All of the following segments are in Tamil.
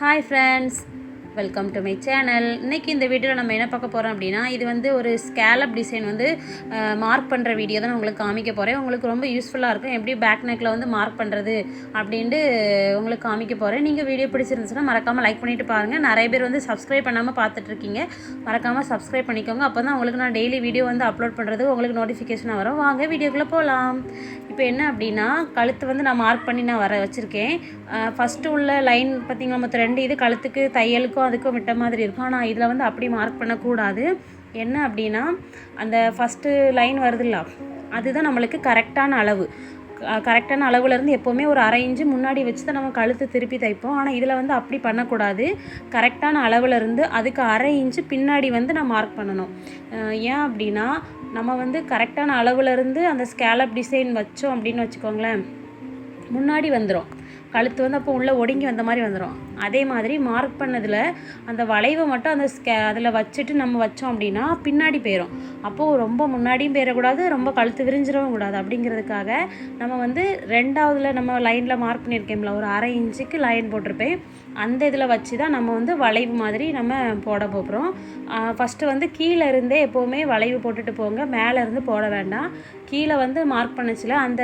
Hi friends Welcome to my channel இன்றைக்கி இந்த வீடியோவில் நம்ம என்ன பார்க்க போகிறோம் அப்படின்னா இது வந்து ஒரு ஸ்கேலப் டிசைன் வந்து மார்க் பண்ணுற வீடியோ தான் நான் உங்களுக்கு காமிக்க போகிறேன் உங்களுக்கு ரொம்ப யூஸ்ஃபுல்லாக இருக்கும். எப்படி பேக் நெக்கில் வந்து மார்க் பண்ணுறது அப்படின்ட்டு உங்களுக்கு காமிக்க போகிறேன் நீங்கள் வீடியோ பிடிச்சிருந்துச்சுன்னா மறக்காமல் லைக் பண்ணிட்டு பாருங்கள் நிறைய பேர் வந்து சப்ஸ்கிரைப் பண்ணாமல் பார்த்துட்ருக்கீங்க மறக்காமல் சப்ஸ்கிரைப் பண்ணிக்கோங்க. அப்போ தான் உங்களுக்கு நான் டெய்லி வீடியோ வந்து அப்லோட் பண்ணுறது உங்களுக்கு நோட்டிஃபிகேஷனாக வரும். வாங்க வீடியோக்குள்ளே போகலாம் இப்போ என்ன அப்படின்னா கழுத்து வந்து நான் மார்க் பண்ணி நான் வர வச்சுருக்கேன். ஃபஸ்ட்டு உள்ள லைன் பார்த்திங்கன்னா மொத்தம் ரெண்டு இது கழுத்துக்கு தையலுக்கும் அதுக்கும் விட்ட மாதிரி இருக்கும். ஆனால் இதில் வந்து அப்படி மார்க் பண்ணக்கூடாது. என்ன அப்படின்னா அந்த ஃபஸ்ட்டு லைன் வருதுல்ல அதுதான் நம்மளுக்கு கரெக்டான அளவு. கரெக்டான அளவுலேருந்து எப்போவுமே ஒரு அரை இன்ச்சு முன்னாடி வச்சு தான் நம்ம கழுத்து திருப்பி தைப்போம். ஆனால் இதில் வந்து அப்படி பண்ணக்கூடாது. கரெக்டான அளவுலேருந்து அதுக்கு அரை இன்ச்சு பின்னாடி வந்து நான் மார்க் பண்ணணும். ஏன் அப்படின்னா நம்ம வந்து கரெக்டான அளவுலேருந்து அந்த ஸ்கேலப் டிசைன் வச்சோம் அப்படின்னு வச்சுக்கோங்களேன். முன்னாடி வந்துடும் கழுத்து வந்து அப்போ உள்ளே ஒடுங்கி வந்த மாதிரி வந்துடும் அதே மாதிரி மார்க் பண்ணதில் அந்த வளைவை மட்டும் அந்த ஸ்கே அதில் வச்சுட்டு நம்ம வச்சோம் அப்படின்னா பின்னாடி போயிடும் அப்போது ரொம்ப முன்னாடியும் போயிடக்கூடாது ரொம்ப கழுத்து விரிஞ்சிடவும் கூடாது அப்படிங்கிறதுக்காக நம்ம வந்து ரெண்டாவதுல நம்ம லைனில் மார்க் பண்ணியிருக்கேன்ல ஒரு அரை இன்ச்சுக்கு லைன் போட்டிருப்பேன். அந்த இதில் வச்சு தான் நம்ம வந்து வளைவு மாதிரி நம்ம போட போகிறோம். ஃபஸ்ட்டு வந்து கீழே இருந்தே எப்போவுமே வளைவு போட்டுட்டு போங்க மேலே இருந்து போட வேண்டாம். கீழே வந்து மார்க் பண்ணச்சில அந்த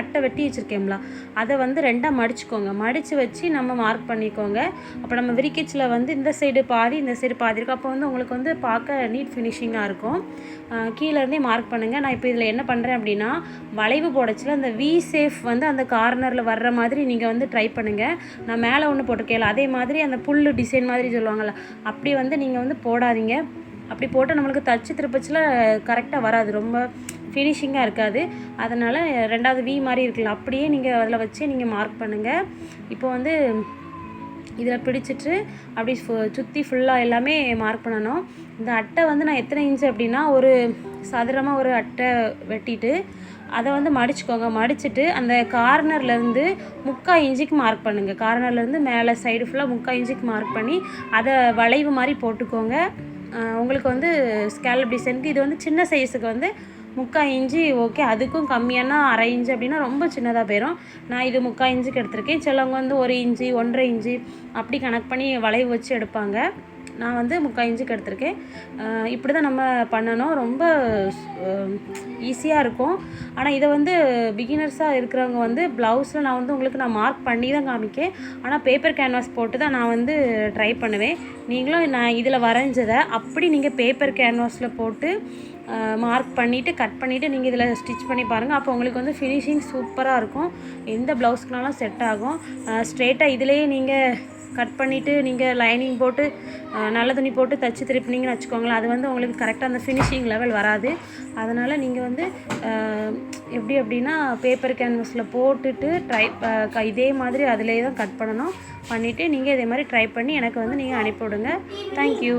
அட்டை வெட்டி வச்சுருக்கேம்ல அதை வந்து ரெண்டாக மடிச்சுக்கோங்க. மடித்து வச்சு நம்ம மார்க் பண்ணிக்கோங்க. அப்போ நம்ம விரிக்கச்சில் வந்து இந்த சைடு பாதி இந்த சைடு பாதி இருக்கும் அப்போ வந்து உங்களுக்கு வந்து பார்க்க நீட் ஃபினிஷிங்காக இருக்கும். கீழேருந்தே இருந்தே மார்க் பண்ணுங்கள் நான் இப்போ இதில் என்ன பண்ணுறேன் அப்படின்னா வளைவு போடச்சில் அந்த வி சேஃப் வந்து அந்த கார்னரில் வர்ற மாதிரி நீங்கள் வந்து ட்ரை பண்ணுங்கள் நான் மேலே ஒன்று போட்டிருக்கேன் அதே மாதிரி அந்த புல் டிசைன் மாதிரி சொல்லுவாங்கள்ல அப்படி வந்து நீங்கள் வந்து போடாதீங்க. அப்படி போட்டால் நம்மளுக்கு தச்சு திருப்பச்சில் கரெக்டாக வராது. ரொம்ப ஃபினிஷிங்காக இருக்காது. அதனால் ரெண்டாவது வி மாதிரி இருக்குல்ல அப்படியே நீங்கள் அதில் வச்சு நீங்கள் மார்க் பண்ணுங்கள் இப்போ வந்து இதில் பிடிச்சிட்டு அப்படி சுற்றி ஃபுல்லாக எல்லாமே மார்க் பண்ணணும். இந்த அட்டை வந்து நான் எத்தனை இன்ச்சு அப்படின்னா ஒரு சதுரமாக ஒரு அட்டை வெட்டிட்டு அதை வந்து மடிச்சுக்கோங்க. மடிச்சுட்டு அந்த கார்னர்லேருந்து முக்கால் இன்ச்சுக்கு மார்க் பண்ணுங்கள் கார்னர்லேருந்து மேலே சைடு ஃபுல்லாக முக்கால் இன்ச்சுக்கு மார்க் பண்ணி அதை வளைவு மாதிரி போட்டுக்கோங்க. உங்களுக்கு வந்து ஸ்கேலப் டிசைனுக்கு இது வந்து சின்ன சைஸுக்கு வந்து முக்கால் இஞ்சி ஓகே அதுக்கும் கம்மியானா அரை இஞ்சி அப்படின்னா ரொம்ப சின்னதாக போயிடும் நான் இது முக்கால் இஞ்சுக்கு எடுத்திருக்கேன். சிலவங்க வந்து ஒரு இஞ்சி ஒன்றரை இஞ்சி அப்படி கணக்கு பண்ணி வளைவு வச்சு எடுப்பாங்க. நான் வந்து முக்கால் இன்ச்சுக்கு எடுத்திருக்கேன். இப்படி தான் நம்ம பண்ணணும். ரொம்ப ஈஸியாக இருக்கும். ஆனால் இதை வந்து பிகினர்ஸாக இருக்கிறவங்க வந்து ப்ளவுஸில் நான் வந்து உங்களுக்கு நான் மார்க் பண்ணி தான் காமிக்கேன். ஆனால் பேப்பர் கேன்வாஸ் போட்டு தான் நான் வந்து ட்ரை பண்ணுவேன். நீங்களும் நான் இதில் வரைஞ்சதை அப்படி நீங்கள் பேப்பர் கேன்வாஸில் போட்டு மார்க் பண்ணிவிட்டு கட் பண்ணிவிட்டு நீங்கள் இதில் ஸ்டிச் பண்ணி பாருங்கள் அப்போ உங்களுக்கு வந்து ஃபினிஷிங் சூப்பராக இருக்கும். எந்த ப்ளவுஸ்க்குனாலும் செட் ஆகும். ஸ்ட்ரெயிட்டாக இதிலேயே நீங்கள் கட் பண்ணிவிட்டு நீங்கள் லைனிங் போட்டு நல்ல துணி போட்டு தச்சு திருப்பினீங்கன்னு வச்சுக்கோங்களேன். அது வந்து உங்களுக்கு கரெக்டாக அந்த ஃபினிஷிங் லெவல் வராது. அதனால் நீங்கள் வந்து எப்படி அப்படின்னா பேப்பர் கேன்வஸில் போட்டுட்டு ட்ரை இதே மாதிரி அதிலே தான் கட் பண்ணணும். பண்ணிவிட்டு நீங்கள் இதே மாதிரி ட்ரை பண்ணி எனக்கு வந்து நீங்கள் அனுப்பிவிடுங்க. தேங்க்யூ